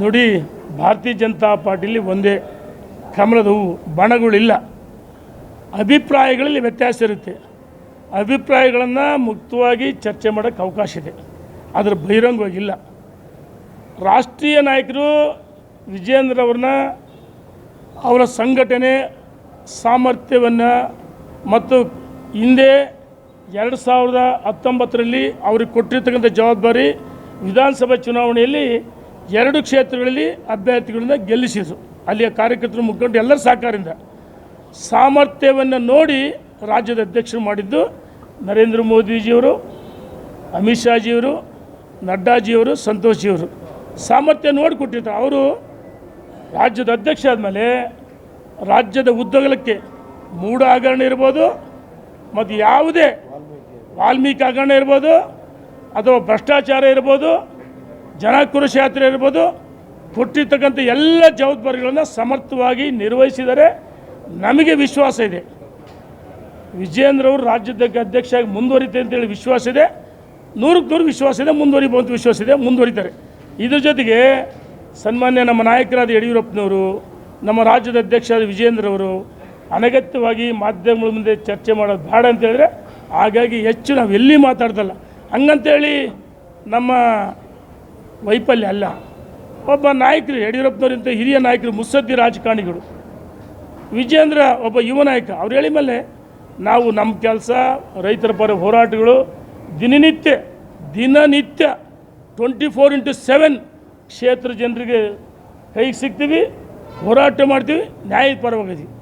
ನೋಡಿ, ಭಾರತೀಯ ಜನತಾ ಪಾರ್ಟಿಲಿ ಒಂದೇ ಕಮಲದ ಹೂವು, ಬಣಗಳಿಲ್ಲ. ಅಭಿಪ್ರಾಯಗಳಲ್ಲಿ ವ್ಯತ್ಯಾಸ ಇರುತ್ತೆ. ಅಭಿಪ್ರಾಯಗಳನ್ನು ಮುಕ್ತವಾಗಿ ಚರ್ಚೆ ಮಾಡೋಕ್ಕೆ ಅವಕಾಶ ಇದೆ. ಅದರ ಬಹಿರಂಗವಾಗಿಲ್ಲ. ರಾಷ್ಟ್ರೀಯ ನಾಯಕರು ವಿಜೇಂದ್ರ ಅವ್ರನ್ನ, ಅವರ ಸಂಘಟನೆ ಸಾಮರ್ಥ್ಯವನ್ನು ಮತ್ತು ಹಿಂದೆ ಎರಡು ಸಾವಿರದ ಹತ್ತೊಂಬತ್ತರಲ್ಲಿ ಅವ್ರಿಗೆ ಕೊಟ್ಟಿರ್ತಕ್ಕಂಥ ಜವಾಬ್ದಾರಿ ವಿಧಾನಸಭೆ ಚುನಾವಣೆಯಲ್ಲಿ ಎರಡು ಕ್ಷೇತ್ರಗಳಲ್ಲಿ ಅಭ್ಯರ್ಥಿಗಳನ್ನ ಗೆಲ್ಲಿಸಿದ್ರು. ಅಲ್ಲಿಯ ಕಾರ್ಯಕರ್ತರು ಮುಖಂಡರು ಎಲ್ಲರ ಸಹಕಾರದಿಂದ. ಸಾಮರ್ಥ್ಯವನ್ನು ನೋಡಿ ರಾಜ್ಯದ ಅಧ್ಯಕ್ಷರು ಮಾಡಿದ್ದು ನರೇಂದ್ರ ಮೋದಿಜಿಯವರು, ಅಮಿತ್ ಶಾಜಿಯವರು, ನಡ್ಡಾಜಿಯವರು, ಸಂತೋಷಿಯವರು. ಸಾಮರ್ಥ್ಯ ನೋಡಿ ಕೊಟ್ಟಿರ್ತಾರೆ ಅವರು ರಾಜ್ಯದ ಅಧ್ಯಕ್ಷ ಆದಮೇಲೆ ರಾಜ್ಯದ ಉದ್ದಗಲಕ್ಕೆ ಮೂಡ ಹಗರಣ ಇರ್ಬೋದು, ಮತ್ತು ಯಾವುದೇ ವಾಲ್ಮೀಕಿ ಹಗರಣ ಇರ್ಬೋದು, ಅಥವಾ ಭ್ರಷ್ಟಾಚಾರ ಇರ್ಬೋದು ಜನಾಕ್ರೋಶ ಯಾತ್ರೆ ಇರ್ಬೋದು ಕೊಟ್ಟಿರ್ತಕ್ಕಂಥ ಎಲ್ಲ ಜವಾಬ್ದಾರಿಗಳನ್ನು ಸಮರ್ಥವಾಗಿ ನಿರ್ವಹಿಸಿದರೆ ನಮಗೆ ವಿಶ್ವಾಸ ಇದೆ. ವಿಜಯೇಂದ್ರ ಅವರು ರಾಜ್ಯದ ಅಧ್ಯಕ್ಷ ಆಗಿ ಮುಂದುವರಿತೆ ಅಂತೇಳಿ ವಿಶ್ವಾಸ ಇದೆ. ನೂರಕ್ಕೆ ನೂರು ವಿಶ್ವಾಸ ಇದೆ ಮುಂದುವರಿಬೋದು ವಿಶ್ವಾಸ ಇದೆ, ಮುಂದುವರಿತಾರೆ. ಇದ್ರ ಜೊತೆಗೆ ಸನ್ಮಾನ್ಯ ನಮ್ಮ ನಾಯಕರಾದ ಯಡಿಯೂರಪ್ಪನವರು, ನಮ್ಮ ರಾಜ್ಯದ ಅಧ್ಯಕ್ಷರಾದ ವಿಜೇಂದ್ರ ಅವರು ಅನಗತ್ಯವಾಗಿ ಮಾಧ್ಯಮಗಳ ಮುಂದೆ ಚರ್ಚೆ ಮಾಡೋದು ಬೇಡ ಅಂತ ಹೇಳಿದ್ರೆ, ಹಾಗಾಗಿ ಹೆಚ್ಚು ನಾವು ಎಲ್ಲಿ ಮಾತಾಡ್ದಲ್ಲ. ಹಂಗಂತೇಳಿ ನಮ್ಮ ವೈಫಲ್ಯ ಅಲ್ಲ. ಒಬ್ಬ ನಾಯಕರು, ಯಡಿಯೂರಪ್ಪನವರಿಂತ ಹಿರಿಯ ನಾಯಕರು ಮುತ್ಸದ್ದಿ ರಾಜಕಾರಣಿಗಳು. ವಿಜೇಂದ್ರ ಒಬ್ಬ ಯುವ ನಾಯಕ, ಅವ್ರು ಹೇಳಿ ಮೇಲೆ, ನಾವು ನಮ್ಮ ಕೆಲಸ, ರೈತರ ಪರ ಹೋರಾಟಗಳು, ದಿನನಿತ್ಯ ದಿನನಿತ್ಯ ಟ್ವೆಂಟಿ ಫೋರ್ ಇಂಟು ಸೆವೆನ್ ಕ್ಷೇತ್ರ ಜನರಿಗೆ ಕೈಗೆ ಸಿಗ್ತೀವಿ, ಹೋರಾಟ ಮಾಡ್ತೀವಿ ನ್ಯಾಯದ ಪರವಾಗಿದ್ದೀವಿ